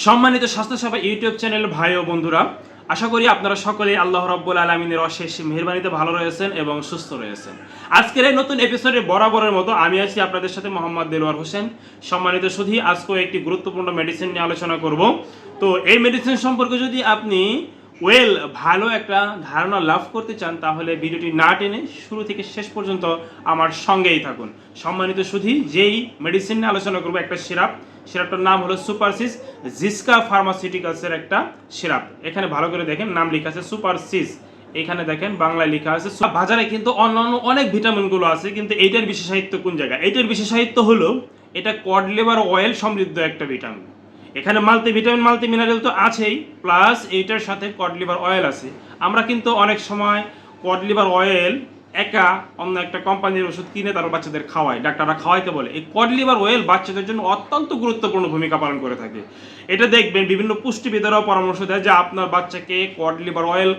সম্মানিত স্বাস্থ্যসেবা YouTube channel ভাই ও বন্ধুরা, আশা করি আপনারা সকলেই আল্লাহ রব্বুল আলমিনের অশেষ মেহরবানিতে ভালো রয়েছেন এবং সুস্থ রয়েছেন। আজকের এই নতুন এপিসোডে বরাবরের মতো আমি আছি আপনাদের সাথে মোহাম্মদ দেলোয়ার হোসেন। সম্মানিত সুধী, আজকেও একটি গুরুত্বপূর্ণ মেডিসিন নিয়ে আলোচনা করব। তো এই মেডিসিন সম্পর্কে যদি আপনি ওয়েল ভালো একটা ধারণা লাভ করতে চান, তাহলে ভিডিওটি না টেনে শুরু থেকে শেষ পর্যন্ত আমার সঙ্গেই থাকুন। সম্মানিত সুধী, যেই মেডিসিন নিয়ে আলোচনা করব, একটা সিরাপ। সিরাপটার নাম হলো সুপারসিস জিসকা ফার্মাসিউটিক্যালসের একটা সিরাপ। এখানে ভালো করে দেখেন, নাম লেখা আছে সুপারসিস এখানে দেখেন, বাংলায় লেখা আছে বাজারে কিন্তু অন্যান্য অনেক ভিটামিনগুলো আছে, কিন্তু এইটার বিশেষায়িত্ব কোন জায়গায়? এইটার বিশেষায়িত্ব হলো, এটা কড লিভার অয়েল সমৃদ্ধ একটা ভিটামিন এখানে মাল্টি ভিটামিন মাল্টি মিনারেল তো আছেই প্লাস এইটার সাথে কড লিভার অয়েল আছে। আমরা কিন্তু অনেক সময় কড লিভার অয়েল একা অন্য একটা কোম্পানির ওষুধ কিনে তার বাচ্চাদের খাওয়ায় ডাক্তাররা খাওয়াইতে বলে। এই কড লিভার অয়েল বাচ্চাদের জন্য অত্যন্ত গুরুত্বপূর্ণ ভূমিকা পালন করে থাকে। এটা দেখবেন বিভিন্ন পুষ্টিবিদেরাও পরামর্শ দেয় যে আপনার বাচ্চাকে কড লিভার অয়েল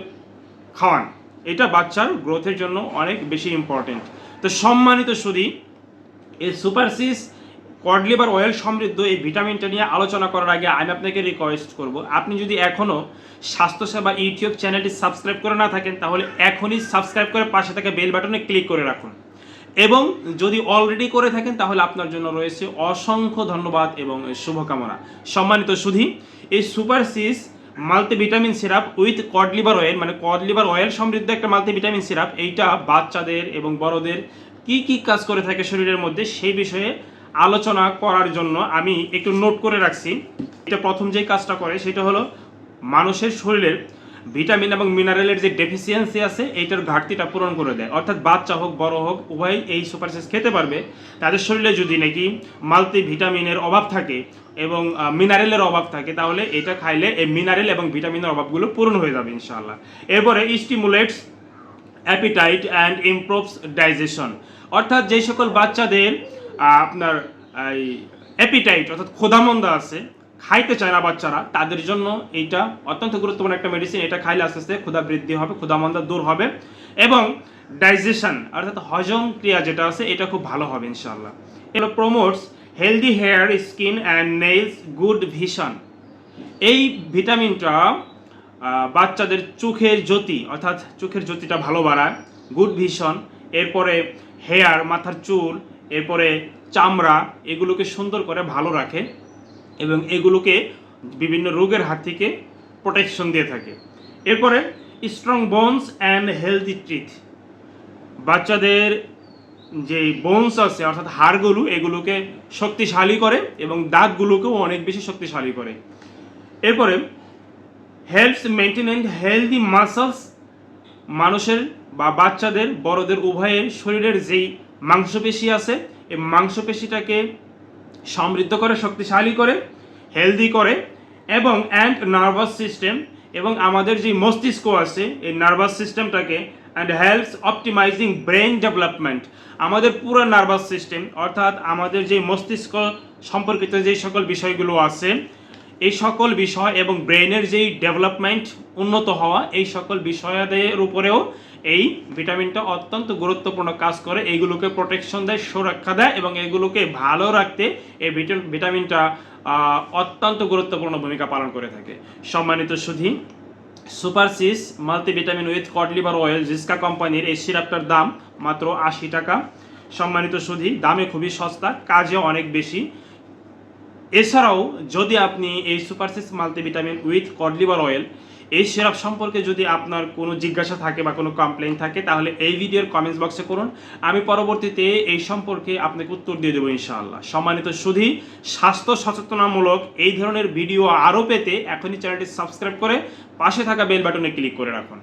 খাওয়ান। এটা বাচ্চার গ্রোথের জন্য অনেক বেশি ইম্পর্টেন্ট তো সম্মানিত সুদী, এই সুপারসিস কড লিভার অয়েল সমৃদ্ধ এই ভিটামিনটা নিয়ে আলোচনা করার আগে আমি আপনাকে রিকোয়েস্ট করব। আপনি যদি এখনও স্বাস্থ্যসেবা ইউটিউব চ্যানেলটি সাবস্ক্রাইব করে না থাকেন, তাহলে এখনই সাবস্ক্রাইব করে পাশে থাকা বেল বাটনে ক্লিক করে রাখুন। এবং যদি অলরেডি করে থাকেন, তাহলে আপনার জন্য রয়েছে অসংখ্য ধন্যবাদ এবং শুভকামনা। সম্মানিত সুধী, এই super সুপারসিস multivitamin syrup with cod liver oil মানে কড লিভার অয়েল সমৃদ্ধ একটা মাল্টিভিটামিন সিরাপ এইটা বাচ্চাদের এবং বড়দের কি কি কাজ করে থাকে শরীরের মধ্যে সেই বিষয়ে আলোচনা করার জন্য আমি একটু নোট করে রাখছি। এটা প্রথম যে কাজটা করে, সেটা হলো মানুষের শরীরের ভিটামিন এবং মিনারেলের যে ডেফিসিয়েন্সি আছে, এইটার ঘাটতিটা পূরণ করে দেয়। অর্থাৎ বাচ্চা হোক, বড় হোক উভয় এই সুপারসিস খেতে পারবে। তাদের শরীরে যদি নাকি মাল্টি ভিটামিনের অভাব থাকে এবং মিনারেলের অভাব থাকে, তাহলে এটা খাইলে এই মিনারেল এবং ভিটামিনের অভাবগুলো পূরণ হয়ে যাবে ইনশাআল্লাহ। এরপরে stimulates appetite and improves digestion অর্থাৎ যে সকল বাচ্চাদের আপনার এই অ্যাপিটাইট অর্থাৎ ক্ষুধামন্দা আছে, খাইতে চায় না বাচ্চারা, তাদের জন্য এইটা অত্যন্ত গুরুত্বপূর্ণ একটা মেডিসিন এটা খাইলে আস্তে আস্তে ক্ষুধা বৃদ্ধি হবে, ক্ষুধামন্দা দূর হবে এবং ডাইজেশন অর্থাৎ হজম ক্রিয়া যেটা আছে, এটা খুব ভালো হবে ইনশাল্লাহ এগুলো promotes healthy hair skin and nails good vision এই ভিটামিনটা বাচ্চাদের চোখের জ্যোতি, অর্থাৎ চোখের জ্যোতিটা ভালো বাড়ায় গুড ভিশন এরপরে হেয়ার মাথার চুল, এরপরে চামড়া এগুলোকে সুন্দর করে ভালো রাখে এবং এগুলোকে বিভিন্ন রোগের হাত থেকে প্রোটেকশন দিয়ে থাকে। এরপরে স্ট্রং বোনস অ্যান্ড হেলদি ট্রিথ বাচ্চাদের যে বোনস আছে, অর্থাৎ হাড়গুলো, এগুলোকে শক্তিশালী করে এবং দাঁতগুলোকেও অনেক বেশি শক্তিশালী করে। এরপরে হেল্পস মেনটেন হেলদি মাসলস মানুষের বা বাচ্চাদের, বড়দের, উভয়ের শরীরের যেই মাংসপেশি আছে, এই মাংসপেশিটাকে সমৃদ্ধ করে, শক্তিশালী করে হেলদি করে এবং অ্যান্ড নার্ভাস সিস্টেম এবং আমাদের যে মস্তিষ্ক আছে, এই নার্ভাস সিস্টেমটাকে and helps optimizing brain development আমাদের পুরো নার্ভাস সিস্টেম অর্থাৎ আমাদের যে মস্তিষ্ক সম্পর্কিত যে সকল বিষয়গুলো আছে, এই সকল বিষয় এবং ব্রেনের যেই ডেভেলপমেন্ট উন্নত হওয়া এই সকল বিষয়াদের উপরেও এই ভিটামিনটা অত্যন্ত গুরুত্বপূর্ণ কাজ করে। এইগুলোকে প্রোটেকশন দেয়, সুরক্ষা দেয় এবং এগুলোকে ভালো রাখতে এই ভিটা- ভিটামিনটা অত্যন্ত গুরুত্বপূর্ণ ভূমিকা পালন করে থাকে। সম্মানিত সুধী সুপারসিস multivitamin with cod liver oil Ziska কোম্পানির এই সিরাপটার দাম মাত্র আশি টাকা। সম্মানিত সুধী, দামে খুবই সস্তা, কাজে অনেক বেশি। এছাড়াও যদি আপনি এই সুপারসিস multivitamin with cod liver oil এই সিরাপ সম্পর্কে যদি আপনার কোনো জিজ্ঞাসা থাকে বা কোনো কমপ্লেন থাকে, তাহলে এই ভিডিওর কমেন্টস বক্সে করুন। আমি পরবর্তীতে এই সম্পর্কে আপনাকে উত্তর দিয়ে দেবো ইনশাআল্লাহ। সম্মানিত সুধী, স্বাস্থ্য সচেতনামূলক এই ধরনের ভিডিও আরও পেতে এখনই চ্যানেলটি সাবস্ক্রাইব করে পাশে থাকা বেল বাটনে ক্লিক করে রাখুন।